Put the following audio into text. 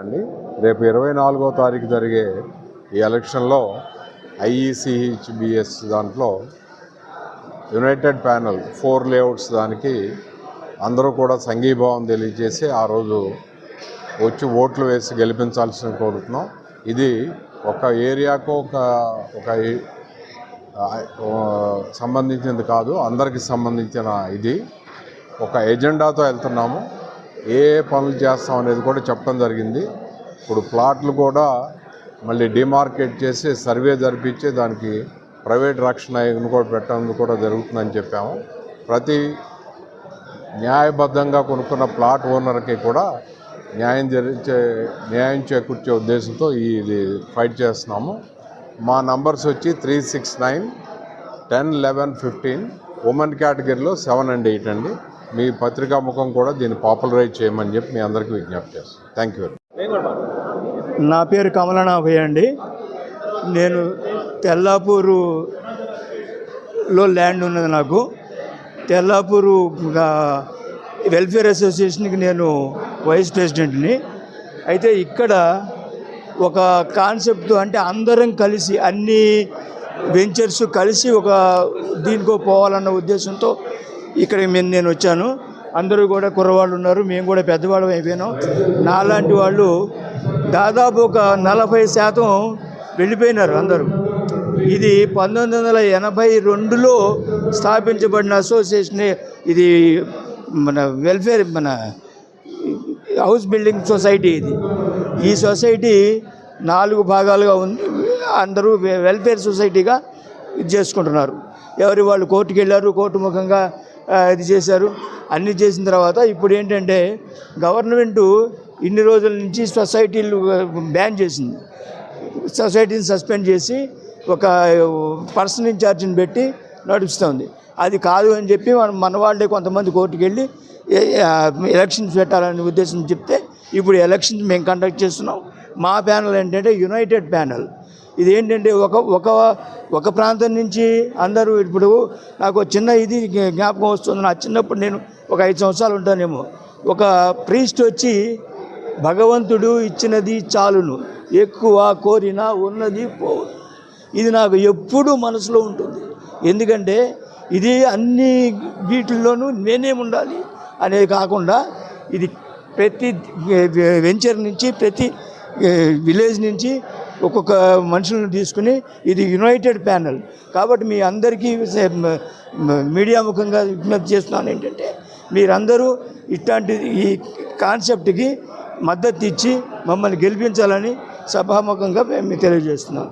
అండి రేపు ఇరవై నాలుగో తారీఖు జరిగే ఈ ఎలక్షన్లో ఐఈసిహెచ్బిఎస్ దాంట్లో యునైటెడ్ ప్యానల్ ఫోర్ లేఅవుట్స్ దానికి అందరూ కూడా సంఘీభావం తెలియజేసి ఆ రోజు వచ్చి ఓట్లు వేసి గెలిపించాల్సిన కోరుతున్నాం. ఇది ఒక ఏరియాకు ఒక ఒక సంబంధించింది కాదు అందరికి సంబంధించిన ఇది. ఒక ఎజెండాతో వెళ్తున్నాము. ఏ ఏ పనులు చేస్తాం అనేది కూడా చెప్పడం జరిగింది. ఇప్పుడు ప్లాట్లు కూడా మళ్ళీ డిమార్కెట్ చేసి సర్వే జరిపించి దానికి ప్రైవేట్ రక్షణ కూడా పెట్టడం కూడా జరుగుతుందని చెప్పాము. ప్రతి న్యాయబద్ధంగా కొనుక్కున్న ప్లాట్ ఓనర్కి కూడా న్యాయం జరిచే న్యాయం చేకూర్చే ఉద్దేశంతో ఇది ఫైట్ చేస్తున్నాము. మా నంబర్స్ వచ్చి three six nine ten eleven fifteen women కేటగిరీలో సెవెన్ అండ్ ఎయిట్ అండి. మీ పత్రికా ముఖం కూడా దీన్ని పాపులరైజ్ చేయమని చెప్పి మీ అందరికీ విజ్ఞప్తి చేస్తాను థ్యాంక్ యూ నా పేరు కమలనాభయ్య అండి. నేను తెల్లాపూరులో ల్యాండ్ ఉన్నది నాకు. తెల్లాపూరు వెల్ఫేర్ అసోసియేషన్కి నేను వైస్ ప్రెసిడెంట్ని. అయితే ఇక్కడ ఒక కాన్సెప్ట్ అంటే అందరం కలిసి అన్ని వెంచర్స్ కలిసి ఒక దీనికో పోవాలన్న ఉద్దేశంతో ఇక్కడ మేము నేను వచ్చాను. అందరూ కూడా కుర్రవాళ్ళు ఉన్నారు. మేము కూడా పెద్దవాళ్ళం అయిపోయినాం. నాలాంటి వాళ్ళు దాదాపు ఒక నలభై శాతం వెళ్ళిపోయినారు అందరూ. ఇది పంతొమ్మిది వందల ఎనభై రెండులో స్థాపించబడిన అసోసియేషన్. ఇది మన వెల్ఫేర్ మన హౌస్ బిల్డింగ్ సొసైటీ ఇది. ఈ సొసైటీ నాలుగు భాగాలుగా ఉంది. అందరూ వెల్ఫేర్ సొసైటీగా చేసుకుంటున్నారు. ఎవరి వాళ్ళు కోర్టుకు వెళ్ళారు కోర్టు ముఖంగా ఇది చేశారు. అన్నీ చేసిన తర్వాత ఇప్పుడు ఏంటంటే గవర్నమెంటు ఇన్ని రోజుల నుంచి సొసైటీలు బ్యాన్ చేసింది. సొసైటీని సస్పెండ్ చేసి ఒక పర్సన్ ఇన్ఛార్జిని పెట్టి నడుపుస్తుంది. అది కాదు అని చెప్పి మన మన వాళ్ళే కొంతమంది కోర్టుకెళ్ళి ఎలక్షన్స్ పెట్టాలనే ఉద్దేశం చెప్తే ఇప్పుడు ఎలక్షన్స్ మేము కండక్ట్ చేస్తున్నాం. మా ప్యానల్ ఏంటంటే యునైటెడ్ ప్యానల్. ఇది ఏంటంటే ఒక ఒక ఒక ప్రాంతం నుంచి అందరూ ఇప్పుడు నాకు చిన్న ఇది జ్ఞాపకం వస్తుంది. నా చిన్నప్పుడు నేను ఒక ఐదు సంవత్సరాలు ఉంటానేమో. ఒక ప్రీస్ట్ వచ్చి భగవంతుడు ఇచ్చినది చాలును. ఎక్కువ కోరినా ఉన్నది పో. ఇది నాకు ఎప్పుడూ మనసులో ఉంటుంది. ఎందుకంటే ఇది అన్ని వీటిల్లోనూ నేనే ఉండాలి అనేది కాకుండా ఇది ప్రతి వెంచర్ నుంచి ప్రతి విలేజ్ నుంచి ఒక్కొక్క మనుషులను తీసుకుని ఇది యునైటెడ్ ప్యానల్. కాబట్టి మీ అందరికీ మీడియా ముఖంగా విజ్ఞప్తి చేస్తున్నాను ఏంటంటే మీరందరూ ఇట్లాంటి ఈ కాన్సెప్ట్కి మద్దతు ఇచ్చి మమ్మల్ని గెలిపించాలని సభాముఖంగా మేము తెలియజేస్తున్నాం.